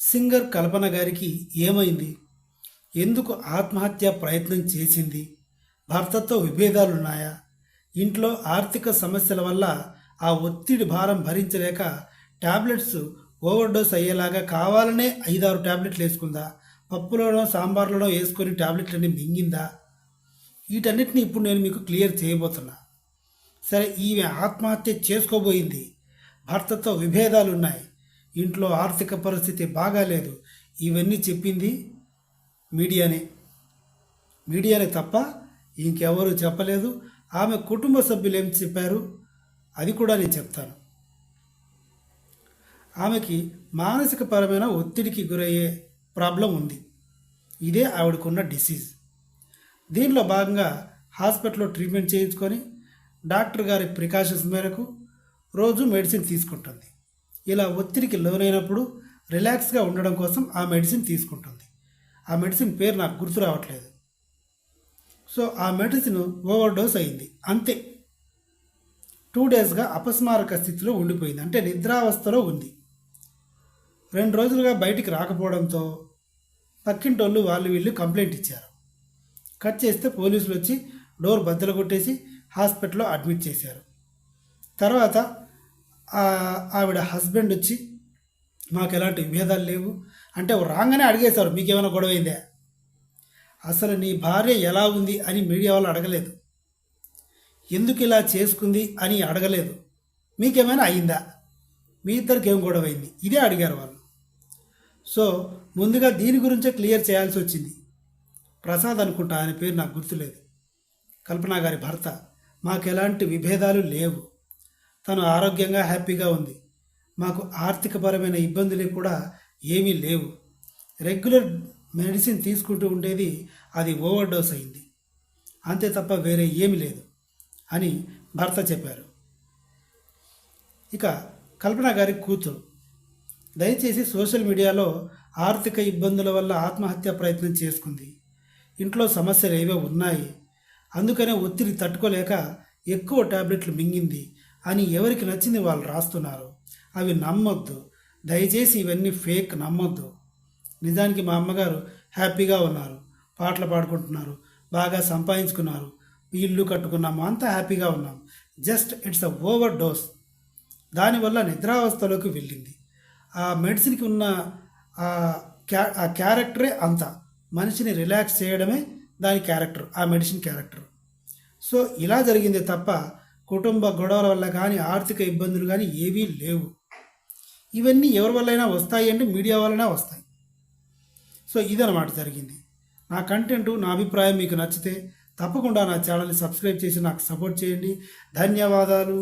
Singer కల్పన గారికి ఏమైంది? ఎందుకు ఆత్మహత్య ప్రయత్నం చేసింది? భర్తతో విభేదాలున్నాయా? ఇంట్లో ఆర్థిక సమస్యల వల్ల ఆ ఒత్తిడి భారం భరించలేక టాబ్లెట్స్ ఓవర్డోస్ అయ్యేలాగా కావాలనే ఐదారు టాబ్లెట్లు వేసుకుందా? పప్పులోనో సాంబార్లోనో వేసుకొని టాబ్లెట్లన్నీ మింగిందా? వీటన్నిటిని ఇప్పుడు నేను మీకు క్లియర్ చేయబోతున్నా. సరే ఈమె ఆత్మహత్య చేసుకోబోయింది. భర్తతో విభేదాలు ఉన్నాయి ఇంట్లో ఆర్థిక పరిస్థితి బాగాలేదు. ఇవన్నీ చెప్పింది మీడియానే. మీడియానే తప్ప ఇంకెవరు చెప్పలేదు. ఆమె కుటుంబ సభ్యులు ఏం చెప్పారు? అది కూడా నేను చెప్తాను. ఆమెకి మానసిక పరమైన ఒత్తిడికి గురయ్యే ప్రాబ్లం ఉంది. ఇదే ఆవిడకున్న డిసీజ్. దీనిలో భాగంగా హాస్పిటల్లో ట్రీట్మెంట్ చేయించుకొని డాక్టర్ గారి ప్రికాషన్స్ మేరకు రోజు మెడిసిన్ తీసుకుంటుంది. ఇలా ఒత్తిడికి లోనైనప్పుడు రిలాక్స్గా ఉండడం కోసం ఆ మెడిసిన్ తీసుకుంటుంది. ఆ మెడిసిన్ పేరు నాకు గుర్తు రావట్లేదు. సో ఆ మెడిసిన్ ఓవర్ డోస్ అయింది. అంతే. టూ డేస్గా అపస్మారక స్థితిలో ఉండిపోయింది. అంటే నిద్రావస్థలో ఉంది. రెండు రోజులుగా బయటికి రాకపోవడంతో పక్కింటోళ్ళు వాళ్ళు వీళ్ళు కంప్లైంట్ ఇచ్చారు. కట్ చేస్తే పోలీసులు వచ్చి డోర్ బద్దలు కొట్టేసి హాస్పిటల్లో అడ్మిట్ చేశారు. తర్వాత ఆవిడ హస్బెండ్ వచ్చి మాకు ఎలాంటి విభేదాలు లేవు. అంటే రాగానే అడిగేశారు మీకేమైనా గొడవ అయిందా? అసలు నీ భార్య ఎలా ఉంది? అని మీడియా వాళ్ళు అడగలేదు. ఎందుకు ఇలా చేసుకుంది? అని అడగలేదు. మీకేమైనా అయిందా? మీ ఇద్దరికి ఏం గొడవ అయింది? ఇదే అడిగారు వాళ్ళు. సో ముందుగా దీని గురించే క్లియర్ చేయాల్సి వచ్చింది. ప్రసాద్ అనుకుంటా ఆయన పేరు నాకు గుర్తులేదు. కల్పన గారి భర్త. మాకు ఎలాంటి విభేదాలు లేవు. తను ఆరోగ్యంగా హ్యాపీగా ఉంది. మాకు ఆర్థికపరమైన ఇబ్బందులు కూడా ఏమీ లేవు. రెగ్యులర్ మెడిసిన్ తీసుకుంటూ ఉండేది అది ఓవర్ డోస్ అయింది. అంతే తప్ప వేరే ఏమీ లేదు అని భర్త చెప్పారు. ఇక కల్పన గారి కూతురు. దయచేసి సోషల్ మీడియాలో ఆర్థిక ఇబ్బందుల వల్ల ఆత్మహత్య ప్రయత్నం చేసుకుంది. ఇంట్లో సమస్యలు ఏవో ఉన్నాయి. అందుకనే ఒత్తిడి తట్టుకోలేక ఎక్కువ టాబ్లెట్లు మింగింది అని ఎవరికి నచ్చింది వాళ్ళు రాస్తున్నారు? అవి నమ్మొద్దు. దయచేసి ఇవన్నీ ఫేక్ నమ్మొద్దు. నిజానికి మా అమ్మగారు హ్యాపీగా ఉన్నారు. పాటలు పాడుకుంటున్నారు. బాగా సంపాదించుకున్నారు. ఇల్లు కట్టుకున్నాము. అంతా హ్యాపీగా ఉన్నాం. Just it's a over dose దానివల్ల నిద్రావస్థలోకి వెళ్ళింది. ఆ మెడిసిన్కి ఉన్న ఆ ఆ క్యారెక్టరే అంత. మనిషిని రిలాక్స్ చేయడమే దాని క్యారెక్టర్ ఆ మెడిసిన్ క్యారెక్టర్. సో ఇలా జరిగింది తప్ప కుటుంబ గొడవల వల్ల కానీ ఆర్థిక ఇబ్బందులు కానీ ఏవీ లేవు. ఇవన్నీ ఎవరి వల్లైనా వస్తాయి అంటే మీడియా వల్లనే వస్తాయి. సో ఇదనమాట జరిగింది. నా కంటెంట్ నా అభిప్రాయం మీకు నచ్చితే తప్పకుండా నా ఛానల్ని సబ్స్క్రైబ్ చేసి నాకు సపోర్ట్ చేయండి. ధన్యవాదాలు.